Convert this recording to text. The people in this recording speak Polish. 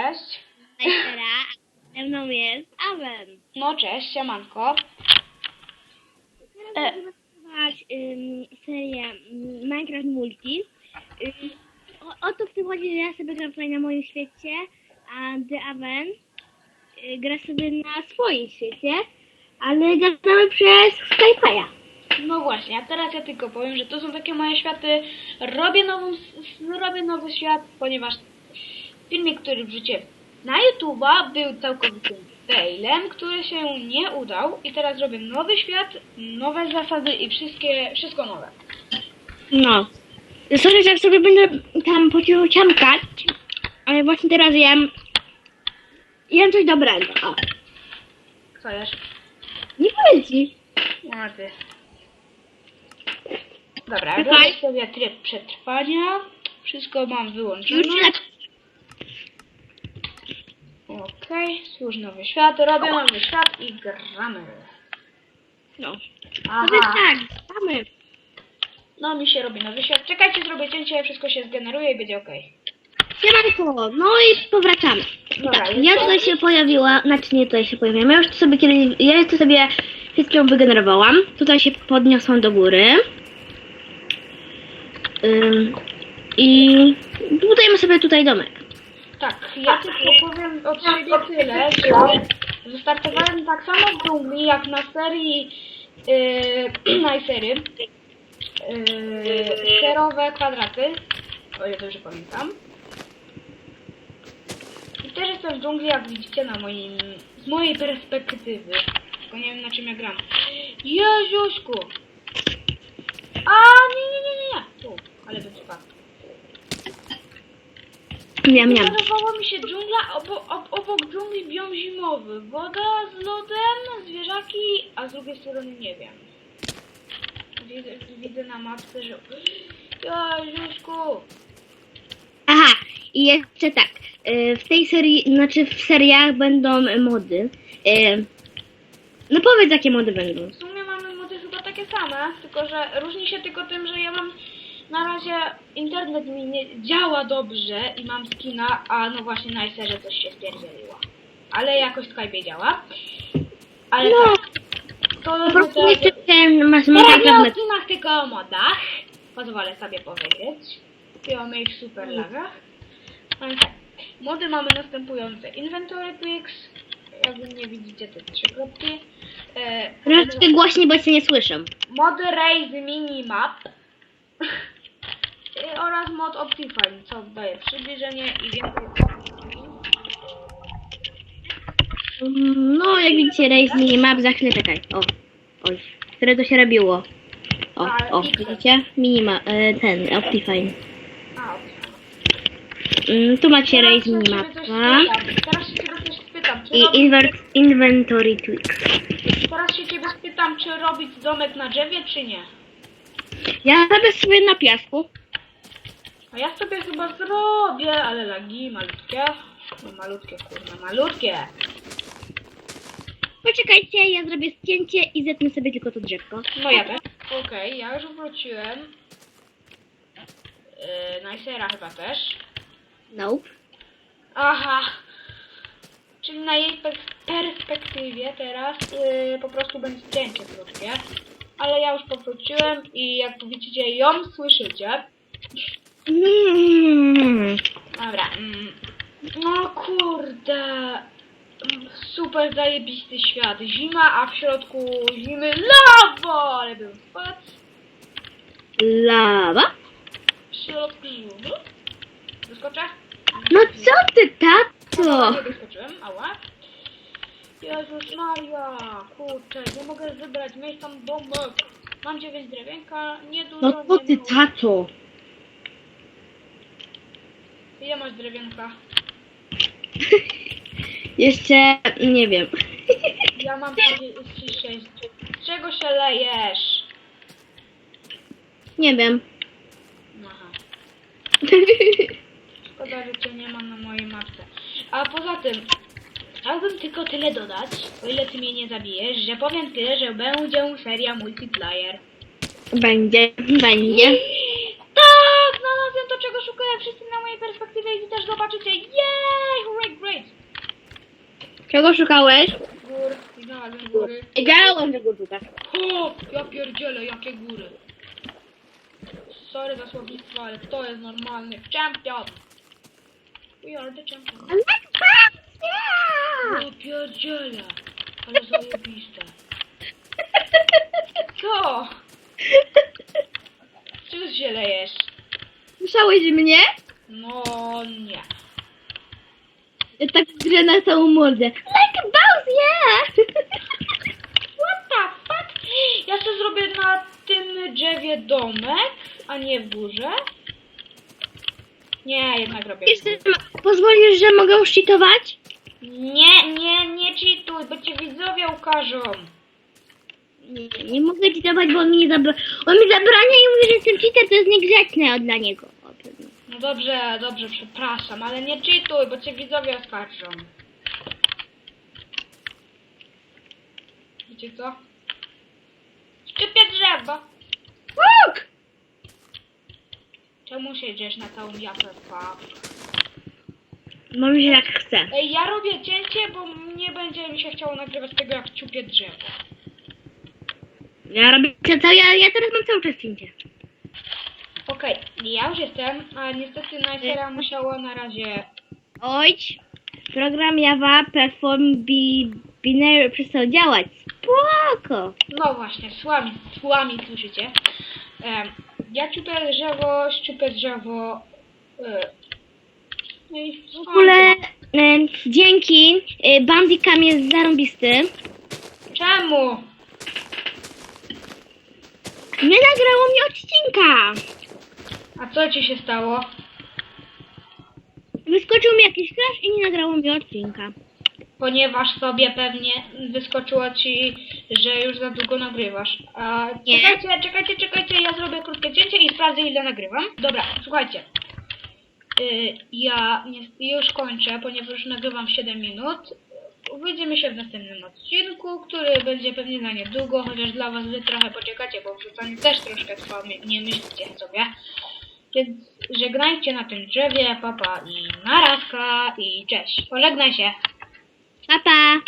cześć. Najpera, ze mną jest Awen. No cześć, siemanko. Teraz będziemy nagrywać ym, serię ym, Minecraft Multi. Ym, o, o to w tym chodzi, że ja sobie gram tutaj na moim świecie, a The Aven y, gra sobie na swoim świecie, ale gadamy przez Skype'a. No właśnie, a teraz ja tylko powiem, że to są takie moje światy. Robię, nową, s- robię nowy świat, ponieważ filmik, który wrzuciłem na YouTube'a był całkowitym failem, który się nie udał i teraz robię nowy świat, nowe zasady i wszystkie, wszystko nowe. No. Sorry, że sobie będę tam po cichu ciamkać, ale właśnie teraz jem, jem coś dobrego. O. Co jesz? Nie powiem ci. Ty. Dobra, robię sobie tryb przetrwania. Wszystko mam wyłączone. Już Okej, już nowy świat, robię nowy świat i gramy. No. Aha, Powiedz tak, mamy. no mi się robi nowy świat. Czekajcie, zrobię cięcie, wszystko się zgeneruje i będzie okej. Siemanko, no i powracamy. Dobra, tak, ja tutaj się pojawiła, znaczy nie tutaj się pojawiłam, ja już to sobie kiedyś, ja to sobie wygenerowałam. Tutaj się podniosłam do góry. Ym, I budujemy sobie tutaj domek. Tak, ja tylko powiem od siebie tyle, że wystartowałem tak samo w dżungli jak na serii yy, na serii yy, serowe kwadraty, o ile dobrze pamiętam. I też jestem w dżungli, jak widzicie na moim, z mojej perspektywy. Tylko nie wiem na czym ja gram. Jezuśku! A nie, nie, nie, nie, nie. Tu, ale by spadł. Miam, miam. Podobała mi się dżungla, obo, ob, obok dżungli biom zimowy. Woda z lodem, zwierzaki, a z drugiej strony nie wiem. Widzę, widzę na mapce, że... Jezuśku! Aha, i jeszcze tak. y, W tej serii, znaczy w seriach będą mody. Y, No powiedz jakie mody będą. W sumie mamy mody chyba takie same, tylko że różni się tylko tym, że ja mam... Na razie internet mi nie działa dobrze i mam skina, a no właśnie na iSerze coś się stwierdziło. Ale jakoś Skype działa. Ale No. tak. To teraz- jeszcze ten masz Teraz nie o skinach, tylko o modach. Pozwolę sobie powiedzieć. I o moich super lagach. Mamy tak. Mody mamy następujące. Inventory Picks. Jak wy nie widzicie, te trzy kropki. E, Troszeczkę głośniej, bo się nie słyszę. mod Raise Minimap. Oraz mod Optifine, co daje przybliżenie i więcej No, jak widzicie, Race Minimap, za chwilę czekaj. O, oj, które to się robiło. O, o, widzicie? Minima, e, ten, Optifine. Mm, tu macie ciebie Minimapa spytam. Teraz się ciebie coś spytam. Czy i invert, Inventory Tweaks. Teraz się ciebie spytam, czy robić domek na drzewie, czy nie. Ja robię sobie na piasku. A ja sobie chyba zrobię, ale lagi malutkie. No malutkie, kurwa, malutkie. Poczekajcie, ja zrobię zdjęcie i zetnę sobie tylko to drzewko. No ja też. Okej, ja już wróciłem. Yy, Nicera chyba też. Nope. Aha. Czyli na jej pers- perspektywie teraz yy, po prostu będzie zdjęcie krótkie. Ale ja już powróciłem i jak widzicie ją słyszycie. Mm. Dobra. Mm. No kurde. Super zajebisty świat. Zima, a w środku zimy lawa! Ale bym wpadł. Lawa? W środku zimy. Wyskoczę? No co ty, tato? Nie wyskoczyłem, ała. Jezus Maria, kurczę, nie mogę wybrać miejsca domek. Mam 9 drewienka, nie dużo, No co nie ty, mało. tato? Ile masz drewienka? Jeszcze nie wiem. Ja mam 36. Z czego się lejesz? Nie wiem. Aha. Szkoda, że cię nie ma na mojej mapce. A poza tym, chciałbym tylko tyle dodać, o ile ty mnie nie zabijesz, że powiem tyle, że będzie seria multiplayer. Będzie, będzie. Tak, na mojej perspektywie i też zobaczycie. Jej! Czego szukałeś? Gór, i znalazłem góry. Wiedziałem, że go szukasz. O, ja pierdzielę, jakie góry. Sorry za słownictwo, ale to jest normalny champion. We are the champion. Ja pierdzielę, ale zajebiste. Co? Czego się lejesz? Słyszałeś mnie? No nie. Ja tak grę na całą mordę. Like Bowser! What the fuck? Ja sobie zrobię na tym drzewie domek, a nie w górze. Nie, jednak robię. Pozwolisz, że mogę szczytować? Nie, nie, nie cheatuj, bo cię widzowie ukażą. Nie, nie mogę czytować, bo on mi nie zabra... On mi zabrania i mówi, że jestem cheater, to jest niegrzeczne dla niego. Dobrze, dobrze, przepraszam, ale nie cheatuj, bo cię widzowie oskarżą. Wiecie co? Szczypie drzewo. Łuk! Czemu się idziesz na całą japę pa? Może jak chcę. Ej, ja robię cięcie, bo nie będzie mi się chciało nagrywać tego, jak ciupię drzewo. Ja robię ja, ja teraz mam cały czas cięcie. Okej, ja już jestem, ale niestety Najsera musiała na razie... Ojcz, program Java Perform Bi Binary przestał działać. Spoko. No właśnie, słami, słami, słyszycie? Em, ja ciupię drzewo, ściupię drzewo... E, no i W ogóle dzięki e, Bandicam jest zarąbisty. Czemu? Nie nagrało mi odcinka. A co ci się stało? Wyskoczył mi jakiś crash i nie nagrało mi odcinka. Ponieważ sobie pewnie wyskoczyło ci, że już za długo nagrywasz. A Nie. czekajcie, czekajcie, czekajcie, ja zrobię krótkie cięcie i sprawdzę ile nagrywam. Dobra, słuchajcie. Y, ja nie, już kończę, ponieważ już nagrywam 7 minut. Widzimy się w następnym odcinku, który będzie pewnie na niedługo, chociaż dla was wy trochę poczekacie, bo wrzucanie też troszkę trwa, nie- nie myślcie sobie. Więc żegnajcie na tym drzewie, papa i narazka i cześć. Pożegnaj się. Pa, pa.